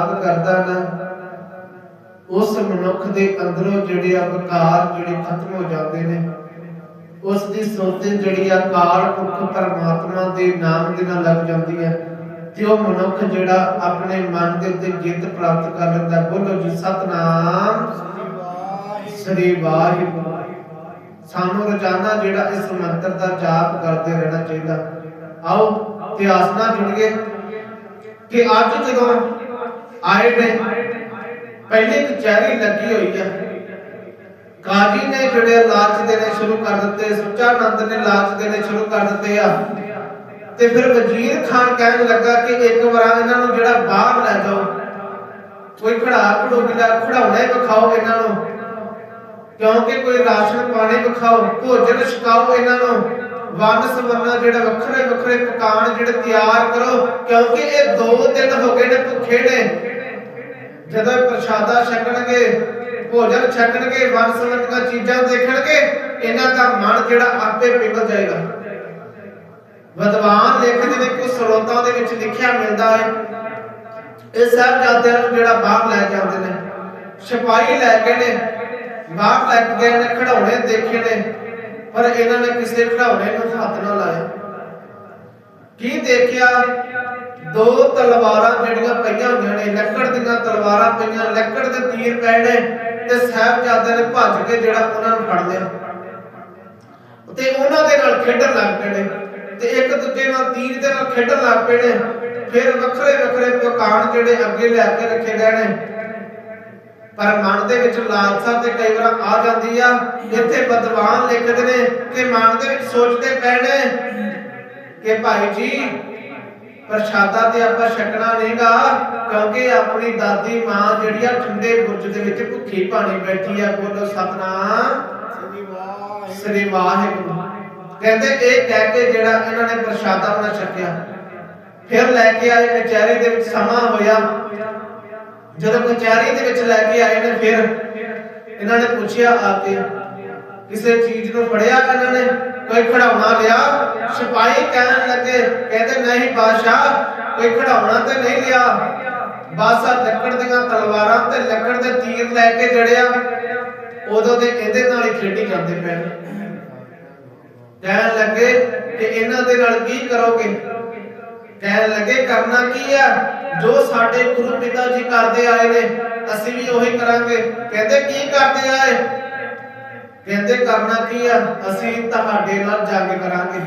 ਮੰਤਰ ਕਰਦਾ ਨਾ, ਉਸ ਮਨੁੱਖ ਦੇ ਅੰਦਰੋਂ ਜਿਹੜੇ ਆ ਜਿਹੜੇ ਖਤਮ ਹੋ ਜਾਂਦੇ ਨੇ, ਉਸ ਦੀ ਸੁਰਤ ਜਿਹੜੀ ਆ ਪੁਰਖ ਪਰਮਾਤਮਾ ਦੇ ਨਾਮ ਦੇ ਨਾਲ ਲੱਗ ਜਾਂਦੀ ਹੈ ਤੇ ਉਹ ਮਨੁੱਖ ਜਿਹੜਾ ਆਪਣੇ ਮਨ ਦੇ ਉੱਤੇ ਜਿੱਤ ਪ੍ਰਾਪਤ ਕਰ ਲੈਂਦਾ, ਬੋਲੋ ਜੀ, ਸਤਨਾਮ। ਸ੍ਰੀ ਵਾਹਿਗੁਰੂ। ਸਾਨੂੰ ਰੋਜ਼ਾਨਾ ਜਿਹੜਾ ਇਸ ਮੰਤਰ ਦਾ ਜਾਪ ਕਰਦੇ ਰਹਿਣਾ ਚਾਹੀਦਾ। ਆਓ ਇਤਿਹਾਸ ਨਾਲ ਜੁੜੀਏ ਕਿ ਅੱਜ ਜਦੋਂ ਆਏ ਨੇ। ਪਹਿਲੇ ਕਚਹਿਰੀ ਲੱਗੀ ਹੋਈ ਆ। ਕਾਜੀ ਨੇ ਜਿਹੜੇ ਲਾਲਚ ਦੇਣੇ ਸ਼ੁਰੂ ਕਰ ਦਿੱਤੇ ਸੁਚਾਨੰਦ ਨੇ ਲਾਲਚ ਦੇਣੇ ਸ਼ੁਰੂ ਕਰ ਦਿੱਤੇ ਆ। ਤੇ ਫਿਰ ਵਜ਼ੀਰ ਖਾਨ ਕਹਿਣ ਲੱਗਾ ਕਿ ਇੱਕ ਵਾਰ ਇਹਨਾਂ ਨੂੰ ਜਿਹੜਾ ਬਾਹਰ ਲੈ ਜਾਓ। ਕੋਈ ਖੜਾ ਖੜੋਗੀ ਦਾ ਖੜਾਉਣਾ ਵਿਖਾਓ ਇਹਨਾਂ ਨੂੰ। ਕਿਉਂਕਿ ਕੋਈ ਰਾਸ਼ਨ ਪਾਣੀ ਵਿਖਾਓ, ਭੋਜਨ ਛਕਾਓ ਇਹਨਾਂ ਨੂੰ। ਵੰਨ ਸਵਰਨਾ ਜਿਹੜਾ ਵੱਖਰੇ ਵੱਖਰੇ ਪਕਾਨ ਜਿਹੜੇ ਤਿਆਰ ਕਰੋ, ਕਿਉਂਕਿ ਇਹ ਦੋ ਦਿਨ ਹੋ ਗਏ ਨੇ ਭੁੱਖੇ ਨੇ। ਜਦੋਂ ਪ੍ਰਸ਼ਾਦਾ ਛਕਣਗੇ, ਭੋਜਨ ਛਕਣਗੇ ਵੰਨ ਸਵਰਨੀਆਂ ਚੀਜ਼ਾਂ ਦੇਖਣਗੇ, ਇਹਨਾਂ ਦਾ ਮਨ ਜਿਹੜਾ ਆਪੇ ਪਿਘਲ ਜਾਏਗਾ। ਵਿਦਵਾਨ ਲਿਖਦੇ ਨੇ ਕਿ ਸਰੋਤਾਂ ਦੇ ਵਿੱਚ ਲਿਖਿਆ ਮਿਲਦਾ ਹੈ, ਇਹ ਸਾਹਿਬਜ਼ਾਦਿਆਂ ਨੂੰ ਜਿਹੜਾ ਬਾਹਰ ਲੈ ਜਾਂਦੇ ਨੇ, ਸਿਪਾਹੀ ਲੈ ਗਏ ਨੇ ਬਾਹਰ ਲੈ ਗਏ ਨੇ ਖੜਾਉਣੇ ਦੇਖੇ ਨੇ, ਪਰ ਇਹਨਾਂ ਨੇ ਕਿਸੇ ਖੜਾਉਣੇ ਨੂੰ ਹੱਥ ਨਾ ਲਾਇਆ। ਕੀ ਦੇਖਿਆ? ਦੋ ਤਲਵਾਰਾਂ ਜਿਹੜੀਆਂ ਪਈਆਂ ਹੋਈਆਂ ਨੇ, ਲੱਕੜ ਦੀਆਂ ਤਲਵਾਰਾਂ ਪਈਆਂ, ਲੱਕੜ ਦੇ ਤੀਰ ਪਏ ਨੇ ਤੇ ਸਾਹਿਬਜ਼ਾਦਿਆਂ ਨੇ ਭੱਜ ਕੇ ਜਿਹੜਾ ਉਹਨਾਂ ਨੂੰ ਫੜ ਲਿਆ। ਤੇ ਉਹਨਾਂ ਦੇ ਨਾਲ ਖੇਡਣ ਲੱਗ ਪਏ ਨੇ ਤੇ ਇੱਕ ਦੂਜੇ ਨਾਲ ਤੀਰ ਦੇ ਨਾਲ ਖੇਡਣ ਲੱਗ ਪਏ ਨੇ, ਫਿਰ ਵੱਖਰੇ ਵੱਖਰੇ ਪਕਾਨ ਜਿਹੜੇ ਅੱਗੇ ਲੈ ਕੇ ਰੱਖੇ ਗਏ ਨੇ। ਪਰ ਮਨ ਦੇ ਵਿੱਚ ਲਾਲਸਾ ਤੇ ਕਈ ਵਾਰ ਆ ਜਾਂਦੀ ਆ, ਇੱਥੇ ਬਦਵਾਨ ਲਿਖਦੇ ਨੇ ਕਿ ਮਨ ਦੇ ਵਿੱਚ ਸੋਚਦੇ ਪਏ ਨੇ ਕਿ ਭਾਈ ਜੀ ਪ੍ਰਸ਼ਾਦਾ ਤੇ ਆਪਾਂ ਛਕਣਾ ਨਹੀਂਗਾ, ਕਿਉਂਕਿ ਆਪਣੀ ਦਾਦੀ ਮਾਂ ਜਿਹੜੀ ਆ ਠੰਡੇ ਬੁਰਜ ਦੇ ਵਿੱਚ ਭੁੱਖੀ ਪਾਣੀ ਬੈਠੀ ਆ, ਬੋਲੋ ਸਤਨਾਮ।
ਸ੍ਰੀ ਵਾਹਿਗੁਰੂ।
ਕਹਿੰਦੇ ਇਹ ਕਹਿ ਕੇ ਜਿਹੜਾ ਇਹਨਾਂ ਨੇ ਪ੍ਰਸ਼ਾਦਾ ਆਪਣਾ ਛਕਿਆ। ਫਿਰ ਲੈ ਕੇ ਆਏ, ਕਚਹਿਰੀ ਦੇ ਵਿੱਚ ਸਮਾਂ ਹੋਇਆ। ਜਦੋਂ ਕਚਹਿਰੀ ਦੇ ਵਿੱਚ ਲੈ ਕੇ ਆਏ ਨੇ, ਫਿਰ ਇਹਨਾਂ ਨੇ ਪੁੱਛਿਆ ਆ ਕੇ, ਕਿਸੇ ਚੀਜ਼ ਨੂੰ ਫੜਿਆ ਇਹਨਾਂ ਨੇ? ਕੋਈ ਖੜਾਉਣਾ ਲਿਆ? ਸਿਪਾਹੀ ਕਹਿਣ ਲੱਗੇ, ਕਹਿੰਦੇ ਨਹੀਂ ਬਾਦਸ਼ਾਹ, ਕੋਈ ਖੜਾਉਣਾ ਤੇ ਨਹੀਂ ਲਿਆ। ਬਸ ਲੱਕੜ ਦੀਆਂ ਤਲਵਾਰਾਂ ਤੇ ਲੱਕੜ ਦੇ ਤੀਰ ਲੈ ਕੇ ਜੜਿਆ। ਉਦੋਂ ਤੇ ਇਹਦੇ ਨਾਲ ਹੀ ਖੇਡੀ ਜਾਂਦੇ ਪਏ ਕਹਿਣ ਲੱਗੇ ਕਿ ਇਹਨਾਂ ਦੇ ਨਾਲ ਕੀ ਕਰੋਗੇ? ਕਹਿਣ ਲੱਗੇ, ਕਰਨਾ ਕੀ ਆ? ਜੋ ਸਾਡੇ ਗੁਰੂ ਪਿਤਾ ਜੀ ਕਰਦੇ ਆਏ ਨੇ, ਅਸੀਂ ਵੀ ਉਹੀ ਕਰਾਂਗੇ। ਕਹਿੰਦੇ, ਕੀ ਕਰਦੇ ਆਏ? ਕਹਿੰਦੇ ਕਰਨਾ ਕੀ ਆ? ਅਸੀਂ ਤੁਹਾਡੇ ਨਾਲ ਜੰਗ ਕਰਾਂਗੇ।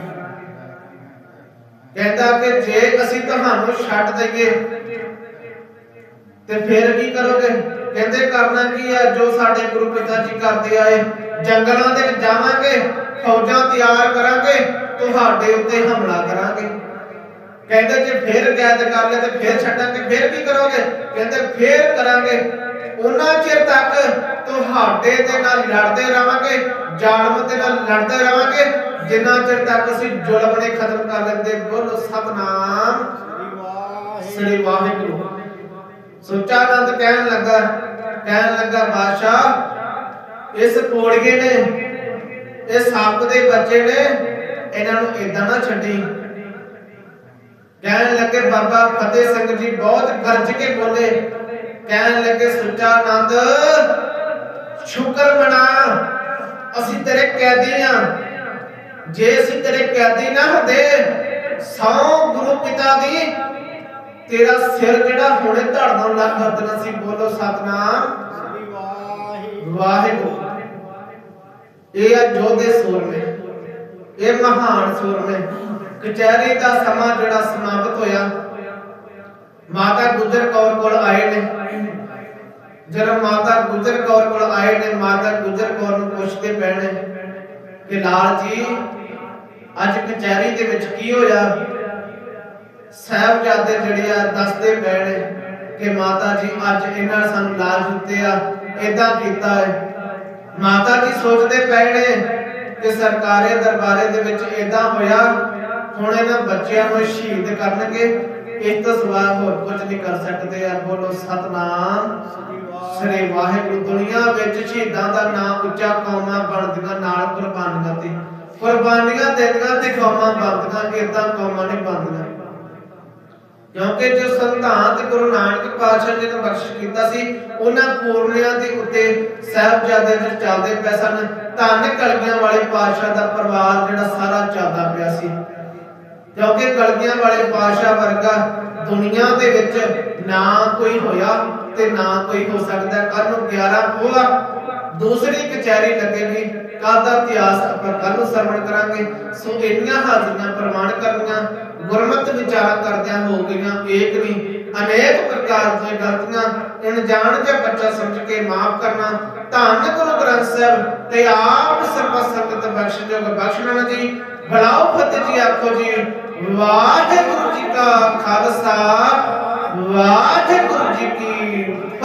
ਕਹਿੰਦਾ ਕਿ ਜੇ ਅਸੀਂ ਤੁਹਾਨੂੰ ਛੱਡ ਦਈਏ, ਤੇ ਫਿਰ ਕੀ ਕਰੋਗੇ? ਕਹਿੰਦੇ ਕਰਨਾ ਕੀ ਆ? ਜੋ ਸਾਡੇ ਗੁਰੂ ਪਿਤਾ ਜੀ ਕਰਦੇ ਆਏ, ਜੰਗਲਾਂ ਦੇ ਜਾਵਾਂਗੇ, ਫੌਜਾਂ ਤਿਆਰ ਕਰਾਂਗੇ, ਤੁਹਾਡੇ ਉੱਤੇ ਹਮਲਾ ਕਰਾਂਗੇ। ਕਹਿੰਦੇ ਜੇ ਫਿਰ ਕੈਦ ਕਰ ਲਿਆ ਤੇ ਫਿਰ ਛੱਡਾਂਗੇ, ਫਿਰ ਕੀ ਕਰੋਗੇ? ਕਹਿੰਦੇ ਫਿਰ ਕਰਾਂਗੇ। ਉਹਨਾਂ ਚਿਰ ਤੱਕ ਤੁਹਾਡੇ ਦੇ ਨਾਲ ਲੜਦੇ ਰਵਾਂਗੇ, ਜ਼ਾਲਮ ਦੇ ਨਾਲ ਲੜਦੇ ਰਵਾਂਗੇ। ਜਿੰਨਾ ਚਿਰ ਤੱਕ ਅਸੀਂ ਜ਼ੁਲਮ ਨੇ ਖਤਮ ਕਰ ਲੈਂਦੇ, ਬੋਲੋ ਸਤਨਾਮ।
ਸ੍ਰੀ ਵਾਹਿਗੁਰੂ।
ਸ੍ਰੀ ਵਾਹਿਗੁਰੂ ਕਹਿਣ ਲੱਗਾ ਕਹਿਣ ਲੱਗਾ, ਬਾਦਸ਼ਾਹ, ਇਸ ਕੋੜੀਏ ਨੇ ਇਹ ਸੱਪ ਦੇ ਬੱਚੇ ਨੇ ਇਹਨਾਂ ਨੂੰ ਇਦਾਂ ਨਾ ਛੱਡੀ। ਕਹਿਣ ਲੱਗੇ, ਬਾਬਾ ਫਤਿਹ ਸਿੰਘ ਜੀ ਬਹੁਤ ਗਰਜ ਕੇ ਬੋਲੇ। ਕਹਿਣ ਲੱਗੇ ਸੁਚਾਨੰਦ ਸ਼ੁਕਰ ਮਨਾ ਅਸੀਂ ਤੇਰੇ ਕੈਦੀ ਆ। ਜੇ ਅਸੀਂ ਤੇਰੇ ਕੈਦੀ ਨਾ ਹੁੰਦੇ, ਸੌ ਗੁਰੂ ਪਿਤਾ ਦੀ ਤੇਰਾ ਸਿਰ ਜਿਹੜਾ ਹੁਣੇ ਧੜਨ ਲੱਗ ਕਰਦਣਾ ਸੀ, ਬੋਲੋ ਸਤਨਾਮ।
ਵਾਹਿਗੁਰੂ।
ਵਾਹਿਗੁਰੂ ਇਹ ਆ ਜੋਧੇ ਸੂਰਮੇ। ਇਹ ਮਹਾਨ ਸੂਰਮੇ। ਕਚਹਿਰੀ ਦਾ ਸਮਾਂ ਜਿਹੜਾ ਸਮਾਪਤ ਹੋਇਆ। ਮਾਤਾ ਗੁਜਰ ਕੌਰ ਕੋਲ ਆਏ ਨੇ। ਜਦੋਂ ਮਾਤਾ ਗੁਜਰ ਕੌਰ ਕੋਲ ਆਏ ਨੇ, ਮਾਤਾ ਗੁਜਰ ਕੌਰ ਨੂੰ ਪੁੱਛਦੇ ਪਏ ਕਿ ਲਾਲ ਜੀ, ਅੱਜ ਕਚਹਿਰੀ ਦੇ ਵਿੱਚ ਕੀ ਹੋਇਆ? ਸਾਹਿਬਜ਼ਾਦੇ ਜਿਹੜੇ ਆ ਦੱਸਦੇ ਪਏ ਕਿ ਮਾਤਾ ਜੀ, ਅੱਜ ਇਹਨਾਂ ਸਾਨੂੰ ਲਾਲ ਦਿੱਤੇ ਆ ਇਦਾਂ ਕੀਤਾ ਹੈ। ਮਾਤਾ ਜੀ ਸੋਚਦੇ ਪਏ ਨੇ ਕਿ ਸਰਕਾਰੀ ਦਰਬਾਰੇ ਦੇ ਵਿੱਚ ਇਦਾਂ ਹੋਇਆ, ਹੁਣ ਇਹਨਾਂ ਬੱਚਿਆਂ ਨੂੰ ਸ਼ਹੀਦ ਕਰਨਗੇ। ਇਸ ਤੋਂ ਸਿਵਾ ਹੋਰ ਕੁਝ ਨਹੀਂ ਕਰ ਸਕਦੇ ਆ। ਬੋਲੋ, ਸਤਨਾਮ। ਸ੍ਰੀ ਵਾਹਿਗੁਰੂ ਦੁਨੀਆ ਵਿੱਚ ਸ਼ਹੀਦਾਂ ਦਾ ਨਾਮ ਉੱਚਾ ਕੌਮਾਂ ਬਣਦੀਆਂ, ਨਾਲ ਕੁਰਬਾਨੀਆਂ ਤੇ। ਕੁਰਬਾਨੀਆਂ ਦੇਣੀਆਂ ਤੇ ਕੌਮਾਂ ਬਣਦੀਆਂ ਇਦਾਂ ਕੌਮਾਂ ਨਹੀਂ ਬਣਦੀਆਂ। ਕਿਉਂਕਿ ਜੋ ਸੰਤਾਂ ਤੇ ਗੁਰੂ ਨਾਨਕ ਪਾਤਸ਼ਾਹ ਜੀ ਨੇ ਬਖਸ਼ਿਸ਼ ਕੀਤਾ ਸੀ, ਉਹਨਾਂ ਪੂਰਨਿਆਂ ਦੇ ਉੱਤੇ ਸਾਹਿਬਜ਼ਾਦੇ ਜਿਹੜੇ ਚੱਲਦੇ ਪਏ ਸਨ। ਧੰਨ ਕਲਗੀਆਂ ਵਾਲੇ ਪਾਤਸ਼ਾਹ ਦਾ ਪਰਿਵਾਰ ਜਿਹੜਾ ਸਾਰਾ ਚੱਲਦਾ ਪਿਆ ਸੀ। ਕਿਉਂਕਿ ਕਲਗੀਆਂ ਵਾਲੇ ਪਾਤਸ਼ਾਹ ਵਰਗਾ ਦੁਨੀਆ ਦੇ ਵਿੱਚ ਨਾ ਕੋਈ ਹੋਇਆ ਤੇ ਨਾ ਕੋਈ ਹੋ ਸਕਦਾ। ਕੱਲ ਨੂੰ 11 ਪੋਹਾ ਦੂਸਰੀ ਕਚਹਿਰੀ ਲੱਗੇਗੀ। ਕੱਲ ਦਾ ਇਤਿਹਾਸ ਆਪਾਂ ਕੱਲ ਨੂੰ ਸਰਵਣ ਕਰਾਂਗੇ। ਸੋ ਇੰਨੀਆਂ ਹਾਜ਼ਰੀਆਂ ਪ੍ਰਮਾਣ ਕਰਨੀਆਂ, ਗੁਰਮਤਿ ਵਿਚਾਰਾ ਕਰਦਿਆਂ ਹੋ ਗਈਆਂ, ਏਕ ਨਹੀਂ। ਅਨੇਕ ਪ੍ਰਕਾਰ ਦੀਆਂ ਗਲਤੀਆਂ, ਅਣਜਾਣ ਜਾਂ ਬੱਚਾ ਸਮਝ ਕੇ ਮਾਫ ਕਰਨਾ। ਧੰਨ ਗੁਰੂ ਗ੍ਰੰਥ ਸਾਹਿਬ ਤੇ ਆਪ ਸਰਬ ਸੰਗਤ ਬਖਸ਼ਣਾ ਜੀ। ਬਲਾਓ ਫਤਿਹ ਜੀ ਆਖੋ ਜੀ। ਵਾਹਿਗੁਰੂ ਜੀ ਕਾ ਖਾਲਸਾ। ਵਾਹਿਗੁਰੂ ਜੀ ਕੀ